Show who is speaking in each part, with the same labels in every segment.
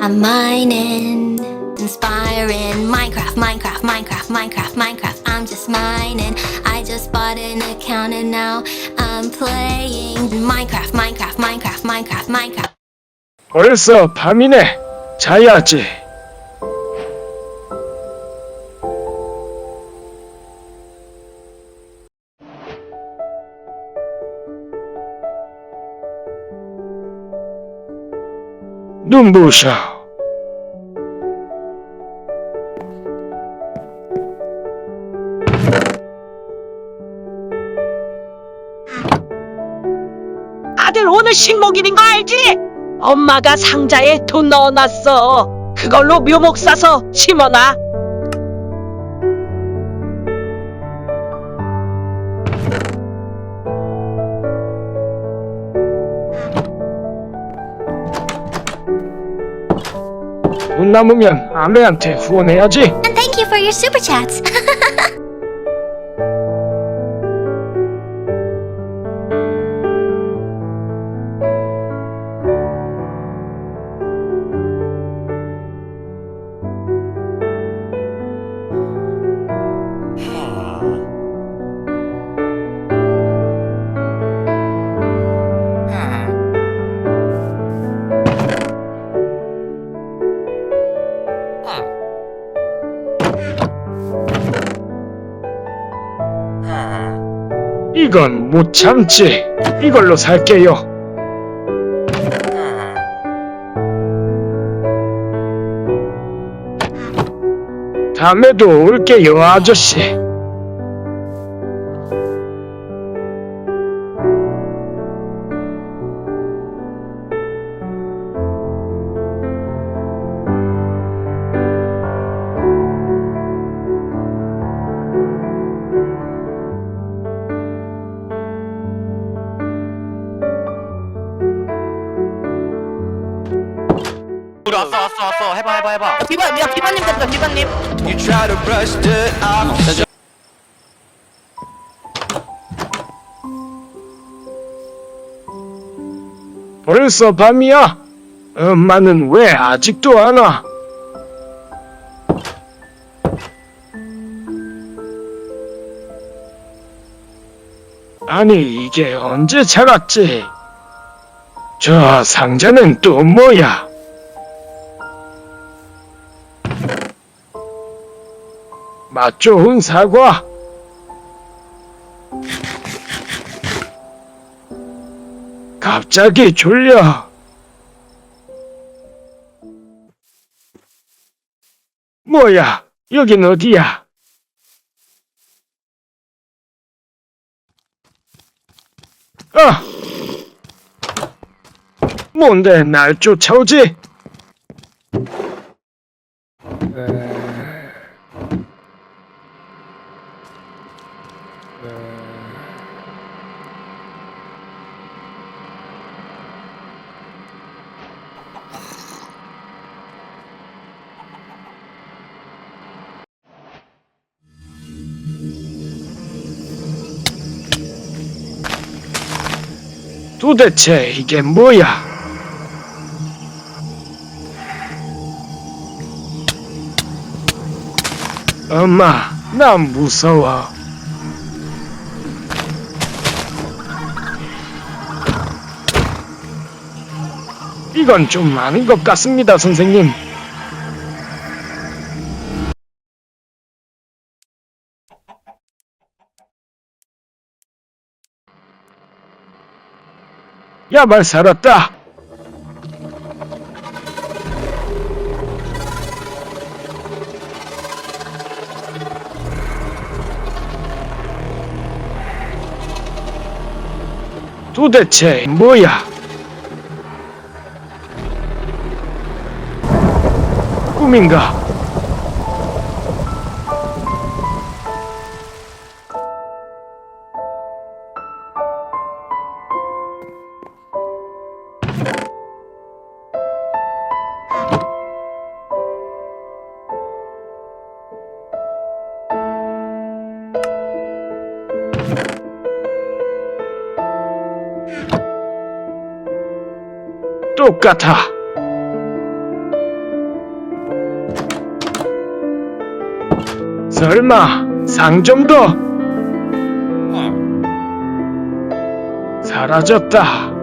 Speaker 1: I'm mining, inspiring Minecraft, Minecraft, Minecraft, Minecraft, Minecraft. I'm just mining. I just bought an account and now I'm playing Minecraft, Minecraft, Minecraft, Minecraft, Minecraft.
Speaker 2: 벌써 밤이네. 자야지. 눈부셔.
Speaker 3: 아들 오늘 식목일인 거 알지? 엄마가 상자에 돈 넣어놨어. 그걸로 묘목 사서 심어놔.
Speaker 2: 남으면 아메한테 후원해야지.
Speaker 1: And thank you for your super chats.
Speaker 2: 이건 못 참지. 이걸로 살게요. 다음에도 올게요, 아저씨.
Speaker 4: 왔어 왔어 왔어 해봐 해봐 해봐
Speaker 3: 비바, 야, 비바님 됐다, 비바님.
Speaker 5: You try to brush dirt off.
Speaker 2: 벌써 밤이야? 엄마는 왜 아직도 안 와? 아니 이게 언제 자랐지? 저 상자는 또 뭐야? 맛 좋은 사과. 갑자기 졸려. 뭐야? 여긴 어디야? 아! 뭔데 날 쫓아오지? 도대체 이게 뭐야? 엄마, 난 무서워. 이건 좀 많은 것 같습니다, 선생님. 야말 살았다. 도대체 뭐야? 꿈인가? 똑같아. 설마 상 좀 더? 사라졌다.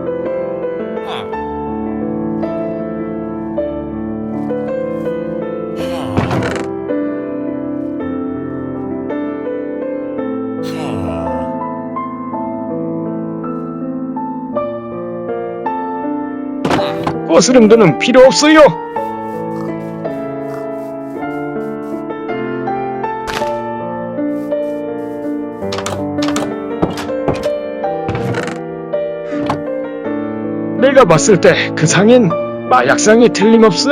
Speaker 2: 거스름돈은 필요 없어요. 내가 봤을 때 그 상인 마약상이 틀림없어.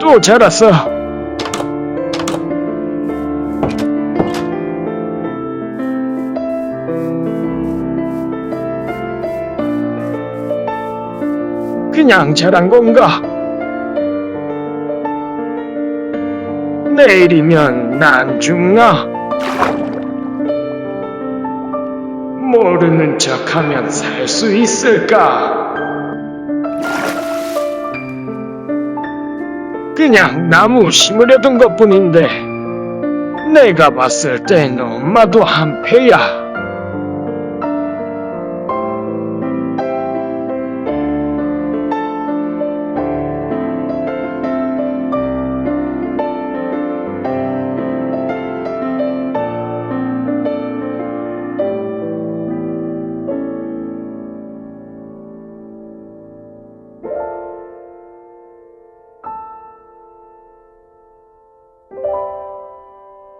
Speaker 2: 또 자랐어. 그냥 자란 건가? 내일이면 난 죽나? 모르는 척하면 살 수 있을까? 그냥 나무 심으려던 것 뿐인데 내가 봤을 땐 엄마도 한패야.